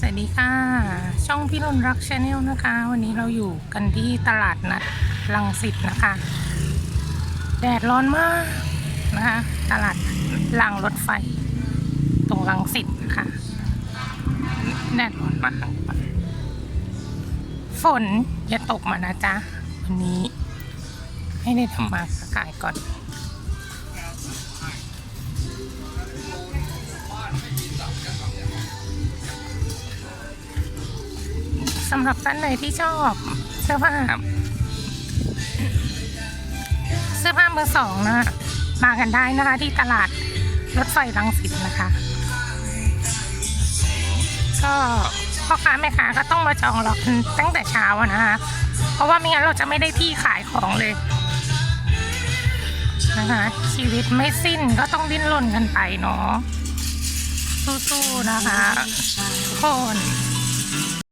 สวัสดีค่ะ ช่องพี่รุนรักชาแนลนะคะ วันนี้เราอยู่กันที่ตลาดนัดลังสิตนะคะ แดดร้อนมากนะคะ ตลาดรางรถไฟ ตรงลังสิตนะคะแดดร้อนมากฝนอย่าตกมานะจ๊ะ วันนี้ให้ได้ทำมาค้าขายก่อน สำหรับท่านใดที่ชอบเสื้อผ้าเสื้อผ้ามือสองนะมากันได้นะคะ ที่ตลาดรถไฟรังสิตนะคะ ก็พ่อค้าแม่ค้าก็ต้องมาจองรอกันตั้งแต่เช้าอะนะคะ เพราะว่าไม่งั้นเราจะไม่ได้ที่ขายของเลยนะคะชีวิตไม่สิ้นก็ต้องดิ้นรนกันไปเนาะสู้ๆนะคะทุกคน